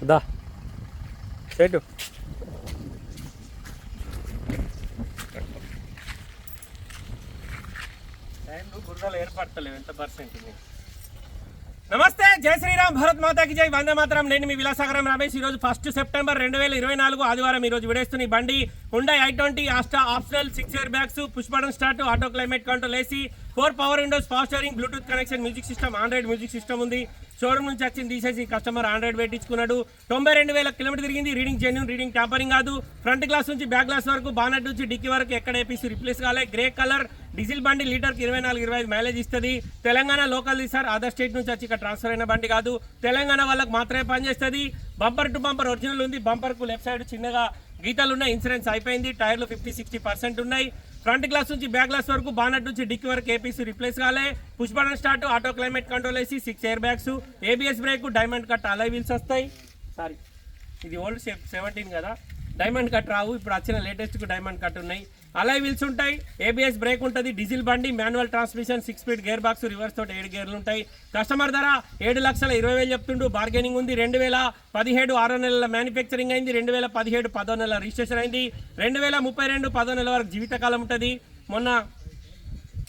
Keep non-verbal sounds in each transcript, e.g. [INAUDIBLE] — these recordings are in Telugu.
దా సెటు టైంలు బురదలు ఏర్పడతలేవు ఎంత పర్సెంట్ ఇది? నమస్తే జై శ్రీరామ్ భరత్ మాతాకి జై వందే మాత్రం. నేను మీ విలాసాగరం రమేష్. ఈ రోజు ఫస్ట్ సెప్టెంబర్ రెండు వేల ఇరవై నాలుగు ఆదివారం ఈ రోజు విడేస్తున్న బండి. Hyundai i twenty Asta optional six air bags push button start auto climate control AC four power windows power steering Bluetooth connection music system Android music system ఉంది. షోరూమ్ నుంచి వచ్చింది తీసేసి కస్టమర్ ఆండ్రాయిడ్ పెట్టించుకున్నాడు. తొంభై రెండు వేల కిలోమీటర్ తిరిగింది. రీడింగ్ జెన్యున్ రీడింగ్ ట్యాంపరింగ్ కాదు. ఫ్రంట్ గ్లాస్ నుంచి బ్యాక్ గ్లాస్ వరకు బానట్ నుంచి డిక్కీ వరకు ఎక్కడ ఏపీసీ రిప్లేస్ కాలే. గ్రే కలర్ డీజిల్ బండి లీటర్కి ఇరవై నాలుగు ఇరవై ఐదు మైలేజ్ ఇస్తుంది. Telangana local sir other state నుంచి వచ్చి ఇక్కడ ట్రాన్స్ఫర్ అయిన బండి కాదు. తెలంగాణ వాళ్ళకి మాత్రమే పనిచేస్తుంది. బంపర్ టు బంపర్ ఒరిజినల్ ఉంది. బంపర్కు లెఫ్ట్ సైడ్ చిన్నగా గీతలు ఉన్నాయి. ఇన్సూరెన్స్ అయిపోయింది. టైర్లు ఫిఫ్టీ సిక్స్టీ పర్సెంట్ ఉన్నాయి. ఫ్రంట్ గ్లాస్ నుంచి బ్యాక్ గ్లాస్ వరకు బానట్ నుంచి డిక్కి వరకు ఏపీసీ రిప్లేస్ కాలే. Push button start auto climate control వేసి six air bags ABS brake diamond cut alloy wheels వస్తాయి. సారీ ఇది ఓల్డ్ సెవెంటీన్ కదా. డైమండ్ కట్ రావు. ఇప్పుడు వచ్చిన లేటెస్ట్కు డైమండ్ కట్ ఉన్నాయి. అలై వీల్స్ ఉంటాయి. ఏబిఎస్ బ్రేక్ ఉంటుంది. డీజిల్ బండి manual transmission six speed gear box reverse తోటి ఏడు గేర్లు ఉంటాయి. కస్టమర్ ధర ఏడు లక్షల ఇరవై వేలు చెప్తుండు. బార్గెనింగ్ ఉంది. రెండు వేల పదిహేడు ఆరో నెలల మ్యానుఫ్యాక్చరింగ్ అయింది. రెండు వేల పదిహేడు పదో నెలల రిజిస్ట్రేషన్ అయింది. రెండు వేల ముప్పై రెండు పదో నెల వరకు జీవితకాలం ఉంటుంది. మొన్న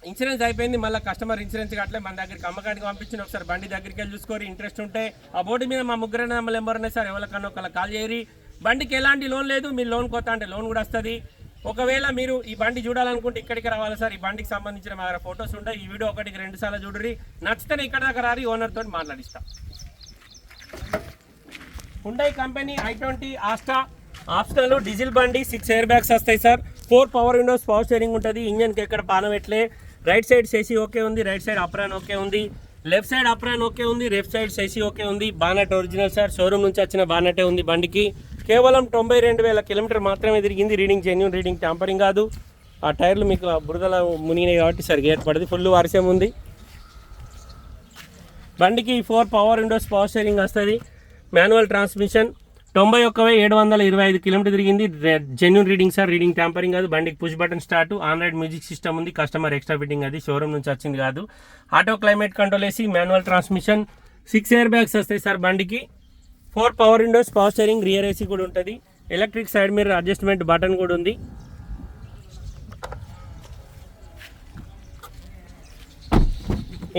ఇన్సూరెన్స్ అయిపోయింది. మళ్ళీ కస్టమర్ ఇన్సూరెన్స్ కట్టలే. మన దగ్గరికి అమ్మకానికి పంపించిన. ఒకసారి బండి దగ్గరికి వెళ్ళి చూసుకోరు. ఇంట్రెస్ట్ ఉంటే ఆ బోర్డు మీద మా ముగ్గురు నెంబర్ నెంబర్ ఉన్నాయి సార్ ఎవరికన్నా ఒకళ్ళ కాల్ చేయరి. బండికి ఎలాంటి లోన్ లేదు. మీరు లోన్ కొత్త అంటే లోన్ కూడా వస్తుంది. ఒకవేళ మీరు ఈ బండి చూడాలనుకుంటే ఇక్కడికి రావాలి సార్. ఈ బండికి సంబంధించిన మా దగ్గర ఫొటోస్ ఉంటాయి. ఈ వీడియో ఒకటికి రెండు సార్లు చూడరి నచ్చితేనే ఇక్కడ దాకా రారి ఓనర్ తోటి మాట్లాడిస్తాం. Hyundai company i twenty Asta optional diesel బండి సిక్స్ ఎయిర్ బ్యాగ్స్ వస్తాయి sir. Four power windows power steering ఉంటుంది. ఇంజన్కి ఎక్కడ పానం ఎట్లే? రైట్ సైడ్ సేసీ ఓకే ఉంది. రైట్ సైడ్ అప్రాన్ ఓకే ఉంది. లెఫ్ట్ సైడ్ అప్రాన్ ఓకే ఉంది. లెఫ్ట్ సైడ్ సేసీ ఓకే ఉంది. బానెట్ ఒరిజినల్ సార్ షోరూమ్ నుంచి వచ్చిన బానెటే ఉంది బండికి. కేవలం తొంభై రెండు వేల కిలోమీటర్ మాత్రమే తిరిగింది. రీడింగ్ జెన్యున్ రీడింగ్ ట్యాంపరింగ్ కాదు. ఆ టైర్లు మీకు బురదల మునిగినాయి కాబట్టి సరిగ్గా ఏర్పడింది. ఫుల్ వర్షం ఉంది. బండికి four power windows power steering వస్తుంది. మాన్యువల్ ట్రాన్స్మిషన్ తొంభై ఒక్క ఏడు వందల ఇరవై ఐదు కిలోమీటర్ తిరిగింది. Genuine reading sir reading tampering కాదు. బండికి push button start Android music system ఉంది. కస్టమర్ ఎక్స్ట్రా ఫిట్టింగ్ అది. షోరూమ్ నుంచి వచ్చింది కాదు. ఆటో క్లైమేట్ కంట్రోల్ వేసి manual transmission six air bags వస్తాయి సార్ బండికి. Four power windows power steering rear AC కూడా ఉంటుంది. ఎలక్ట్రిక్ సైడ్ మీరు అడ్జస్ట్మెంట్ బటన్ కూడా ఉంది.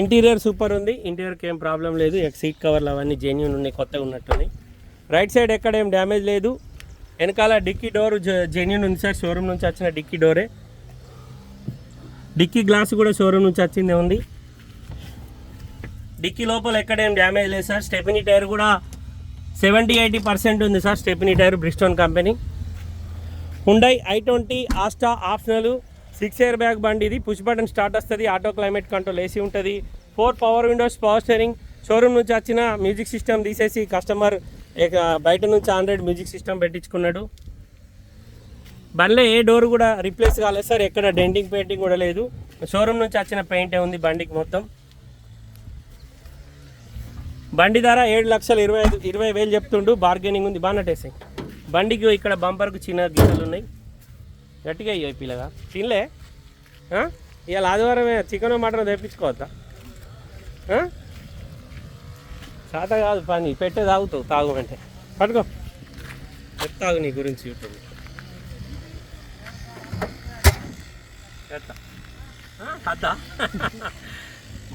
ఇంటీరియర్ సూపర్ ఉంది. ఇంటీరియర్కి ఏం ప్రాబ్లం లేదు. సీట్ కవర్లు అవన్నీ జెన్యున్ ఉన్నాయి కొత్తగా ఉన్నట్టున్నాయి. రైట్ సైడ్ ఎక్కడ ఏం డ్యామేజ్ లేదు. వెనకాల డిక్కీ డోర్ జెన్యున్ ఉంది సార్. షోరూమ్ నుంచి వచ్చిన డిక్కీ డోరే. డిక్కీ గ్లాస్ కూడా షోరూమ్ నుంచి వచ్చిందే ఉంది. డిక్కీ లోపల ఎక్కడ ఏం డ్యామేజ్ లేదు సార్. స్టెపినీ టైర్ కూడా సెవెంటీ ఎయిటీ పర్సెంట్ ఉంది sir stepney tyre Bridgestone company. Hyundai i twenty Asta optional six air bag బండి ఇది. పుష్ బటన్ స్టార్ట్ వస్తుంది ఆటో క్లైమేట్ కంట్రోల్ ఏసీ ఉంటుంది. Four power windows power steering. Showroom నుంచి వచ్చిన మ్యూజిక్ సిస్టమ్ తీసేసి కస్టమర్ బయట నుంచి ఆండ్రాయిడ్ మ్యూజిక్ సిస్టమ్ పెట్టించుకున్నాడు. బండిలో ఏ డోర్ కూడా రిప్లేస్ కాలేదు సార్ ఎక్కడ డెంటింగ్ పెయింటింగ్ కూడా లేదు. షోరూమ్ నుంచి వచ్చిన పెయింటే ఉంది బండికి మొత్తం. బండి ధర ఏడు లక్షల ఇరవై ఐదు ఇరవై వేలు చెప్తుండు బార్గెనింగ్ ఉంది బాగా బండికి ఇక్కడ బంపర్కు చిన్న గీతలు ఉన్నాయి. గట్టిగా అయ్యాయి పిల్లగా. తినలే? ఇవాళ ఆదివారమే చికెన్ మటన్ తెప్పించుకోవద్దా? చేత కాదు పని పెట్టే తాగుతావు తాగమంటే. పట్టుకో. చెప్తాగు నీ గురించి యూట్యూబ్. అద్దా [LAUGHS]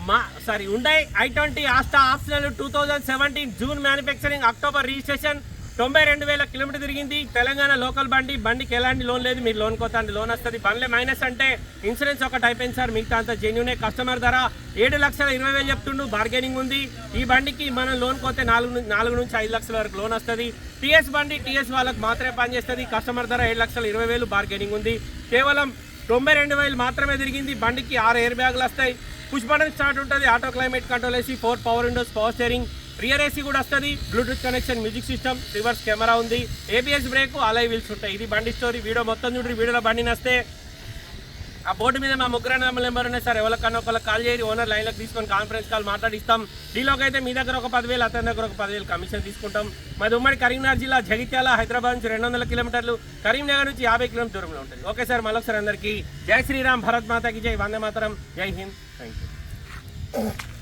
మా సారీ ఉండాయి i twenty Asta optional two thousand seventeen June manufacturing October registration తొంభై రెండు వేల కిలోమీటర్ తిరిగింది. తెలంగాణ లోకల్ బండి బండికి ఎలాంటి లోన్ లేదు. మీరు లోన్ కొత్త లోన్ వస్తుంది. బండ్లే మైనస్ అంటే ఇన్సూరెన్స్ ఒకటి అయిపోయింది సార్. మిగతా అంత జెన్యునే కస్టమర్ ధర. ఏడు లక్షల ఇరవై వేలు చెప్తుండు. బార్గెనింగ్ ఉంది. ఈ బండికి మనం లోన్ కోతే నాలుగు నాలుగు నుంచి ఐదు లక్షల వరకు లోన్ వస్తుంది. టీఎస్ బండి టీఎస్ వాళ్ళకి మాత్రమే పనిచేస్తుంది కస్టమర్ ధర ఏడు లక్షల ఇరవై వేలు బార్గెనింగ్ ఉంది. కేవలం తొంభై రెండు వేలు మాత్రమే తిరిగింది. బండికి ఆరు ఎయిర్ బ్యాగులు వస్తాయి. పుష్ బటన్ స్టార్ట్ ఉంటుంది. Auto climate control AC four power windows power steering. Rear AC కూడా వస్తుంది. Bluetooth connection music system reverse camera ఉంది. ఏబిఎస్ బ్రేక్ అలై వీల్స్ ఉంటాయి. ఇది బండి స్టోరీ. వీడియో మొత్తం చూడండి. వీడియోలో బండి నస్తే. ఆ బోర్డు మీద మా ముగ్గురు నెంబర్ నెంబర్ ఉన్నాయి సార్ ఎవరికన్నా ఒకళ్ళకి కాల్ చేయండి ఓనర్ లైన్లోకి తీసుకొని కాన్ఫరెన్స్ కాల్ మాట్లాడిస్తాం. డీలోకి అయితే మీ దగ్గర ఒక పదివేలు అతని దగ్గర ఒక పదివేలు కమిషన్ తీసుకుంటాం. మాది ఉమ్మడి కరీంనగర్ జిల్లా జగిత్యాల హైదరాబాద్ నుంచి రెండు వందల కిలోమీటర్లు కరీంనగర్ నుంచి యాభై కిలోమీటర్ దూరంలో ఉంటుంది. ఓకే సార్ మళ్ళొకసారి అందరికీ జై శ్రీరామ్ భరత్ మాతకి జై వందే మాతరం జై హింద్. Thank you